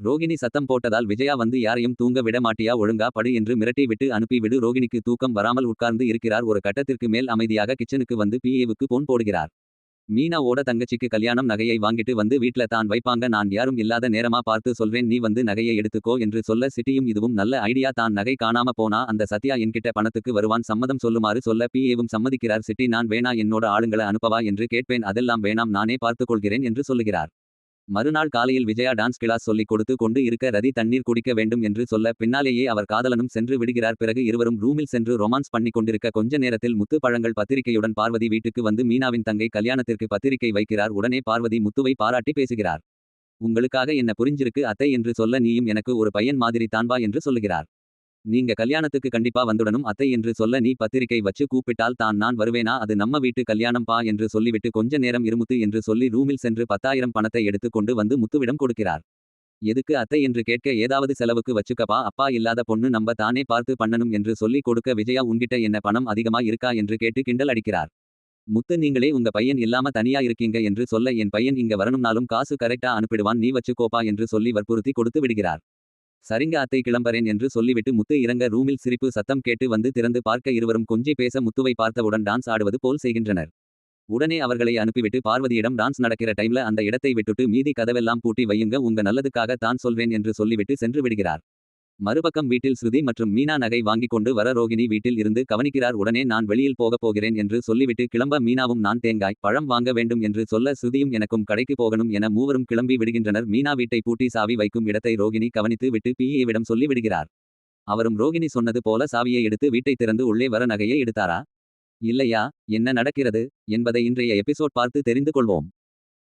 ரோகிணி சத்தம் போட்டதால் விஜயா வந்து யாரையும் தூங்க விட மாட்டியா ஒழுங்கா படு என்று மிரட்டி விட்டு அனுப்பிவிடு ரோகிணிக்கு தூக்கம் வராமல் உட்கார்ந்து இருக்கிறார். ஒரு கட்டத்திற்கு மேல் அமைதியாக கிச்சனுக்கு வந்து பிஏவுக்கு போன் போடுகிறார். மீனா ஓட தங்கச்சிக்கு கல்யாணம் நகையை வாங்கிட்டு வந்து வீட்ல தான் வைப்பாங்க. நான் யாரும் இல்லாத நேரமா பார்த்து சொல்றேன் நீ வந்து நகையை எடுத்துக்கோ என்று சொல்ல சிட்டியும் இதுவும் நல்ல ஐடியா. தான் நகை காணாம போனா அந்த சத்யா என்கிட்ட பணத்துக்கு வருவான் சம்மதம் சொல்லுமாறு சொல்ல பிஏவும் சம்மதிக்கிறார். சிட்டி நான் வேணா என்னோட ஆளுங்களை அனுப்பவா என்று கேட்பேன். அதெல்லாம் வேணாம் நானே பார்த்துக்கொள்கிறேன் என்று சொல்லுகிறார். மறுநாள் காலையில் விஜயா டான்ஸ் கிளாஸ் சொல்லிக் கொடுத்து கொண்டு இருக்க ரதி தண்ணீர் குடிக்க வேண்டும் என்று சொல்ல பின்னாலேயே அவர் காதலனும் சென்று விடுகிறார். பிறகு இருவரும் ரூமில் சென்று ரொமான்ஸ் பண்ணி கொண்டிருக்க கொஞ்ச நேரத்தில் முத்து பழங்கள் பத்திரிகையுடன் பார்வதி வீட்டுக்கு வந்து மீனாவின் தங்கை கல்யாணத்திற்கு பத்திரிகை வைக்கிறார். உடனே பார்வதி முத்துவை பாராட்டி பேசுகிறார். உங்களுக்காக என்ன புரிஞ்சிருக்கு அத்தை என்று சொல்ல நீயும் எனக்கு ஒரு பையன் மாதிரி தான்வா என்று சொல்லுகிறார். நீங்க கல்யாணத்துக்கு கண்டிப்பா வந்துடணும் அத்தை என்று சொல்ல நீ பத்திரிகை வச்சு கூப்பிட்டால் தான் நான் வருவேனா? அது நம்ம வீட்டு கல்யாணம் பா என்று சொல்லிவிட்டு கொஞ்ச நேரம் இருமுத்து என்று சொல்லி ரூமில் சென்று பத்தாயிரம் பணத்தை எடுத்து கொண்டு வந்து முத்துவிடம் கொடுக்கிறார். எதுக்கு அத்தை என்று கேட்க ஏதாவது செலவுக்கு வச்சுக்கப்பா அப்பா இல்லாத பொண்ணு நம்ம தானே பார்த்து பண்ணணும் என்று சொல்லி கொடுக்க விஜயா உன்கிட்ட என்ன பணம் அதிகமா இருக்கா என்று கேட்டு கிண்டல் அடிக்கிறார். முத்து நீங்களே உங்க பையன் இல்லாம தனியா இருக்கீங்க என்று சொல்ல என் பையன் இங்க வரணும்னாலும் காசு கரெக்டா அனுப்பிடுவான் நீ வச்சுக்கோப்பா என்று சொல்லி வற்புறுத்தி கொடுத்து விடுகிறார். சரிங்க அத்தை கிளம்பறேன் என்று சொல்லிவிட்டு முத்து இறங்க ரூமில் சிரிப்பு சத்தம் கேட்டு வந்து திறந்து பார்க்க இருவரும் கொஞ்சி பேச முத்துவை பார்த்தவுடன் டான்ஸ் ஆடுவது போல் செய்கின்றனர். உடனே அவர்களை அனுப்பிவிட்டு பார்வதியிடம் டான்ஸ் நடக்கிற டைம்ல அந்த இடத்தை விட்டுட்டு மீதி கதவெல்லாம் பூட்டி வையுங்க உங்க நல்லதுக்காக தான் சொல்வேன் என்று சொல்லிவிட்டு சென்று விடுகிறார். மறுபக்கம் வீட்டில் ஸ்ருதி மற்றும் மீனா நகை வாங்கிக் கொண்டு வர ரோகிணி வீட்டில் இருந்து கவனிக்கிறார் உடனே நான் வெளியில் போகப் போகிறேன் என்று சொல்லிவிட்டு கிளம்ப மீனாவும் நான் தேங்காய் பழம் வாங்க வேண்டும் என்று சொல்ல ஸ்ருதியும் எனக்கும் கடைக்கு போகணும் என மூவரும் கிளம்பி விடுகின்றனர். மீனா வீட்டை பூட்டி சாவி வைக்கும் இடத்தை ரோகிணி கவனித்து விட்டு பிஏவிடம் சொல்லிவிடுகிறார் அவரும் ரோகிணி சொன்னது போல சாவியை எடுத்து வீட்டை திறந்து உள்ளே வர நகையை எடுத்தாரா? இல்லையா என்ன நடக்கிறது? என்பதை இன்றைய எபிசோட் பார்த்து தெரிந்து கொள்வோம்.